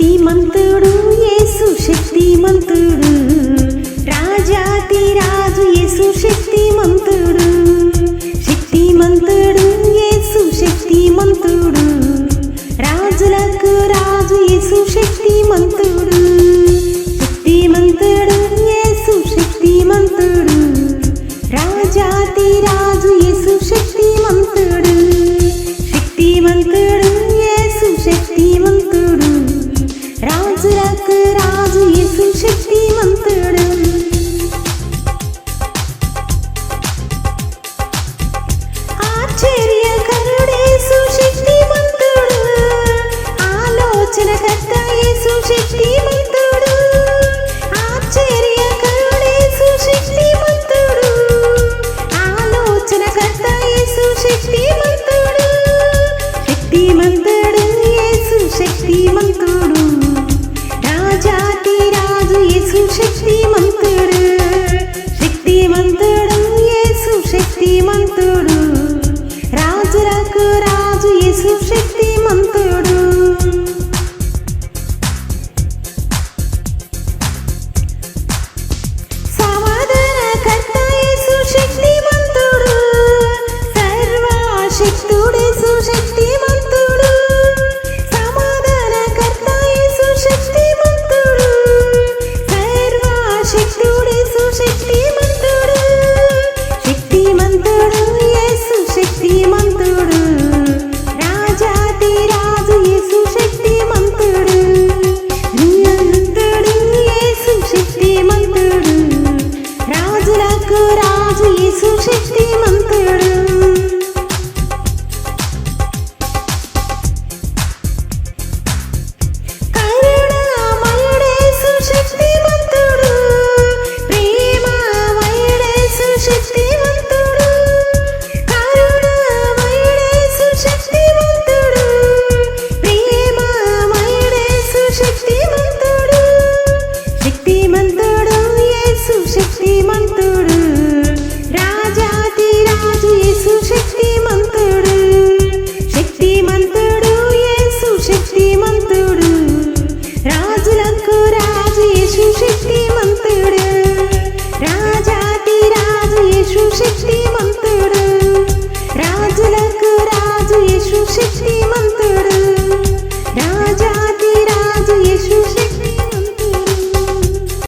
శక్తిమంతుడు యేసు శక్తిమంతుడు. రాజాతి రాజు యేసు శక్తిమంతుడు. శక్తిమంతుడు యేసు శక్తిమంతుడు. రాజులకు రాజు యేసు శక్తిమంతుడు. శక్తి మంతుడు యేసు శక్తి మంతుడు రాజాతి రాజు యేసు శక్తి మంతుడు శక్తి మంతుడు యేసు శక్తి మంతుడు శక్తుడే సుశక్తి మంతుడు శక్తి మంతుడు యేసు శక్తి మంతుడు రాజాతి రాజు యేసు శక్తి మంతుడు నియంతుడు రాజు యేసు శక్తి మంతుడు